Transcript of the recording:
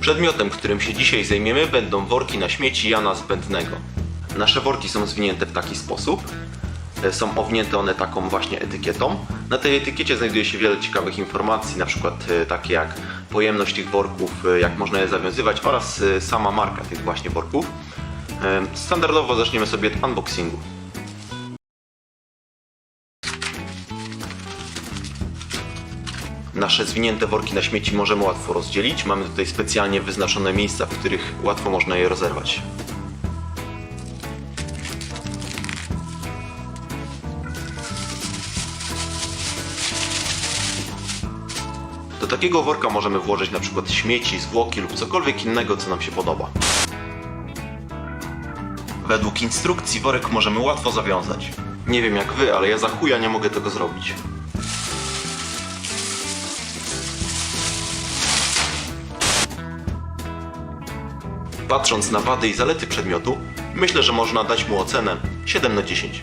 Przedmiotem, którym się dzisiaj zajmiemy będą worki na śmieci Jana Zbędnego. Nasze worki są zwinięte w taki sposób. E, Są owinięte one taką właśnie etykietą. Na tej etykiecie znajduje się wiele ciekawych informacji, na przykład e, takie jak pojemność tych worków, e, jak można je zawiązywać oraz sama marka tych właśnie worków. Standardowo zaczniemy sobie od unboxingu. Nasze zwinięte worki na śmieci możemy łatwo rozdzielić. Mamy tutaj specjalnie wyznaczone miejsca, w których łatwo można je rozerwać. Do takiego worka możemy włożyć na przykład śmieci, zwłoki lub cokolwiek innego, co nam się podoba. Według instrukcji worek możemy łatwo zawiązać. Nie wiem jak wy, ale ja za chuja nie mogę tego zrobić. Patrząc na wady i zalety przedmiotu, myślę, że można dać mu ocenę 7 na 10.